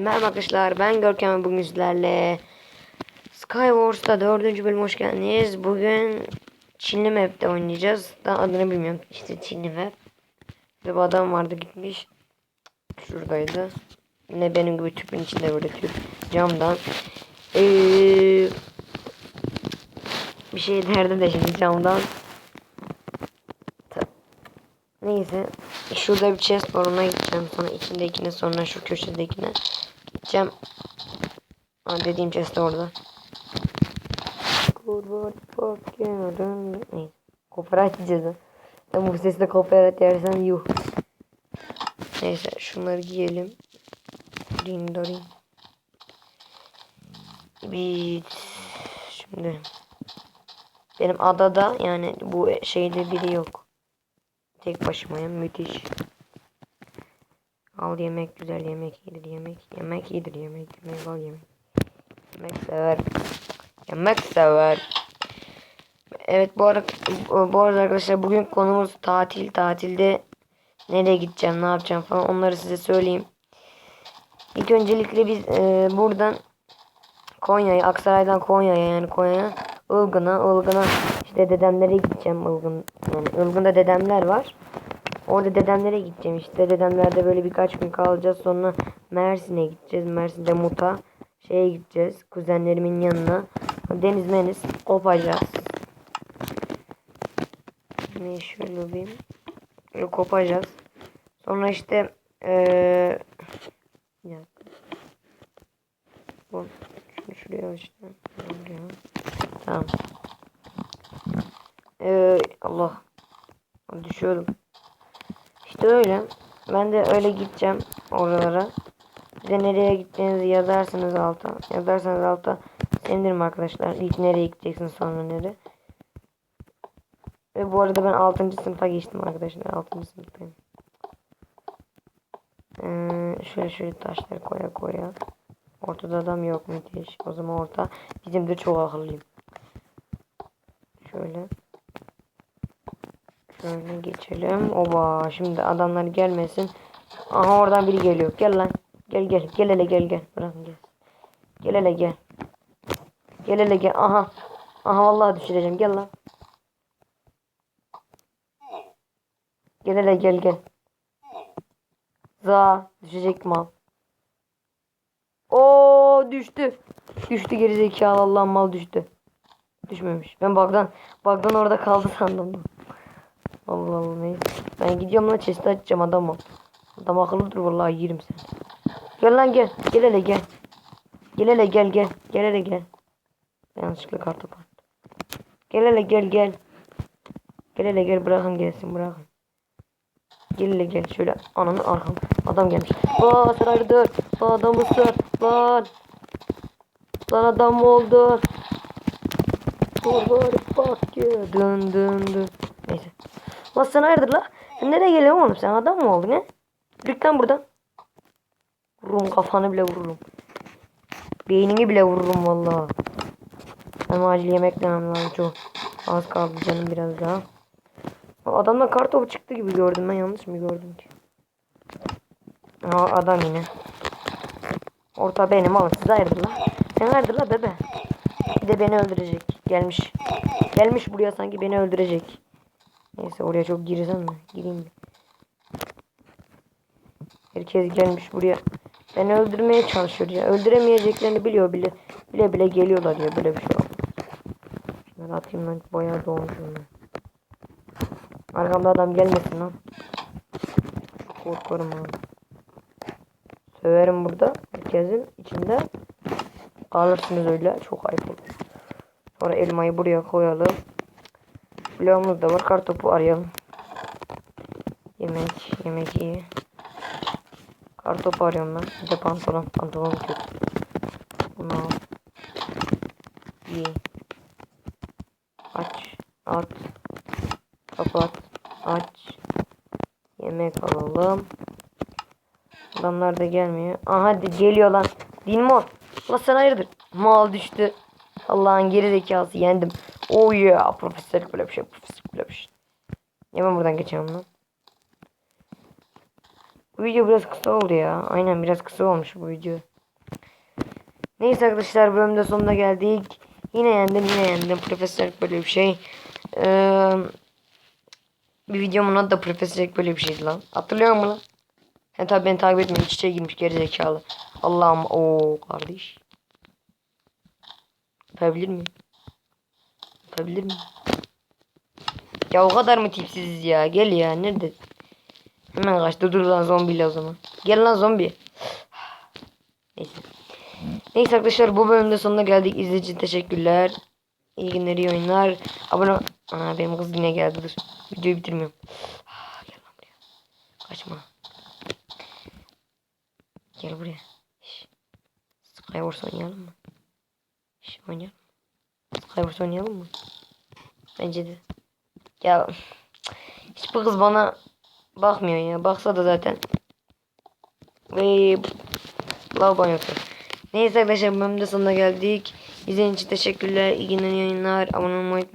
Merhaba arkadaşlar ben Görkem bugün sizlerle Skywars'ta dördüncü bölüm hoş geldiniz. Bugün Çinli map'te oynayacağız. Daha adını bilmiyorum. İşte Çinli map. Ve bir adam vardı gitmiş. Şuradaydı. Ne benim gibi tüpün içinde böyle tüp camdan. Ee, bir şey derdim de şimdi camdan. Neyse. Şurada bir chest var ona gideceğim. Sonra içindekine sonra şu köşedekine gideceğim. Ha, dediğim chest orada. Copyright diyeceğiz. Ben bu sesle copyright yersen yuh. Neyse şunları giyelim. Rin dorin. Bir şimdi benim adada yani bu şeyde biri yok. Tek başımayım müthiş. Al yemek güzel yemek iyidir yemek. Yemek iyidir yemek. Yemek al yemek. Yemek sever. Yemek sever. Evet bu arada bu arada arkadaşlar bugün konumuz tatil. Tatilde nereye gideceğim, ne yapacağım falan onları size söyleyeyim. İlk öncelikle biz e, buradan Konya'ya, Aksaray'dan Konya'ya yani Konya'ya, Ilgın'a, Ilgın'a işte dedemlere gideceğim Ilgın. Yani Ilgın'da dedemler var. Orada dedemlere gideceğim işte. Dedemlerde böyle birkaç gün kalacağız. Sonra Mersin'e gideceğiz. Mersin'de Muta şeye gideceğiz. Kuzenlerimin yanına. Deniz meniz kopacağız. Ne şöyle yapayım. Böyle kopacağız. Sonra işte bir dakika. Bu şunu şuraya işte. Tamam. Ee, Allah. Düşüyordum. İşte öyle. Ben de öyle gideceğim oralara. De nereye gideceğinizi yazarsınız alta. Yazarsanız alta sevinirim arkadaşlar. İlk nereye gideceksiniz sonra nereye. Ve bu arada ben 6. sınıfa geçtim arkadaşlar. 6. sınıftayım. Ee, şöyle şöyle taşları koya koya. Ortada adam yok müthiş. O zaman orta. Bizim de çok akıllıyım. Şöyle. Şöyle geçelim. Oba şimdi adamlar gelmesin. Aha oradan biri geliyor. Gel lan. Gel gel. Gel hele gel gel. Bırakın gel. Gel hele gel. Gel hele gel. Aha. Aha vallahi düşüreceğim. Gel lan. Gel hele gel gel. Za düşecek mal. Oo düştü. Düştü gerizekalı Allah'ın mal düştü. Düşmemiş. Ben bug'dan bug'dan orada kaldı sandım. Allah Allah neyse. Ben gidiyorum lan chest'i açacağım adam ol. Adam akıllıdır vallahi yerim seni. Gel lan gel. Gel hele gel. Gel hele gel gel. Gel hele gel. Yanlışlıkla kartı attım. Gel hele gel gel. Gel hele gel bırakın gelsin bırakın. Gel hele gel şöyle ananı arkam. Adam gelmiş. Sen hayırdır. Lan adam mısın? Lan. Lan adam oldu? Forward fuck you. Dın dın dın. Neyse. Lan sen hayırdır la? Sen nereye geliyorsun oğlum sen adam mı oldun he? Yürü lan buradan. Vururum kafanı bile vururum. Beynini bile vururum vallahi. Ben acil yemek lazım çok. Az kaldı canım biraz daha. Adamdan kar topu çıktı gibi gördüm ben yanlış mı gördüm ki? Aa adam yine. Orta benim oğlum siz hayırdır la? Sen hayırdır la bebe? Bir de beni öldürecek. Gelmiş. Gelmiş buraya sanki beni öldürecek. Neyse oraya çok girsem mi? Gireyim mi? Herkes gelmiş buraya. Beni öldürmeye çalışıyor ya. Öldüremeyeceklerini biliyor bile. Bile bile geliyorlar ya böyle bir şey olmaz. Şunları atayım lan bayağı doğmuşum ben. Arkamda adam gelmesin lan. Korkarım abi. Söverim burada. Herkesin içinde. Kalırsınız öyle. Çok ayıp olur. Sonra elmayı buraya koyalım. Bloğumuz da var. Kartopu arayalım. Yemek. Yemek iyi. Kartopu arıyorum ben. Bir de pantolon. Pantolon kötü. Bunu al. İyi. Aç. At. Kapat. Aç. Yemek alalım. Adamlar da gelmiyor. Aha geliyor lan. Dinmo. La sen hayırdır? Mal düştü. Allah'ın geri zekası yendim. Oh yeah. Profesör böyle bir şey. Profesör böyle bir şey. Hemen buradan geçelim lan. Bu video biraz kısa oldu ya. Aynen biraz kısa olmuş bu video. Neyse arkadaşlar bölümde sonuna geldik. Yine yendim yine yendim. Profesörlük böyle bir şey. Ee, bir videomun adı da profesörlük böyle bir şeydi lan. Hatırlıyor musun lan? Sen tabi beni takip etmiyor. İç içe girmiş gerizekalı. Allah'ım o kardeş. Yapabilir miyim? Yapabilir miyim? Ya o kadar mı tipsiziz ya? Gel ya nerede? Hemen kaç. Dur dur lan zombiyle o zaman. Gel lan zombi. Neyse. Neyse arkadaşlar bu bölümde sonuna geldik. İzlediğiniz için teşekkürler. İyi günler, iyi oyunlar. Abone Ana benim kız yine geldi dur. Videoyu bitirmiyorum. Ah, Gel lan buraya. Kaçma. Gel buraya. Skywars oynayalım mı? Şş, oynayalım Skywars oynayalım mı? Bence de. Ya hiç bu kız bana bakmıyor ya. Baksa da zaten. Ve lavabo yoktu. Neyse arkadaşlar bölümde sonuna geldik. İzlediğiniz için teşekkürler. İyi günler, yayınlar. Abone olmayı.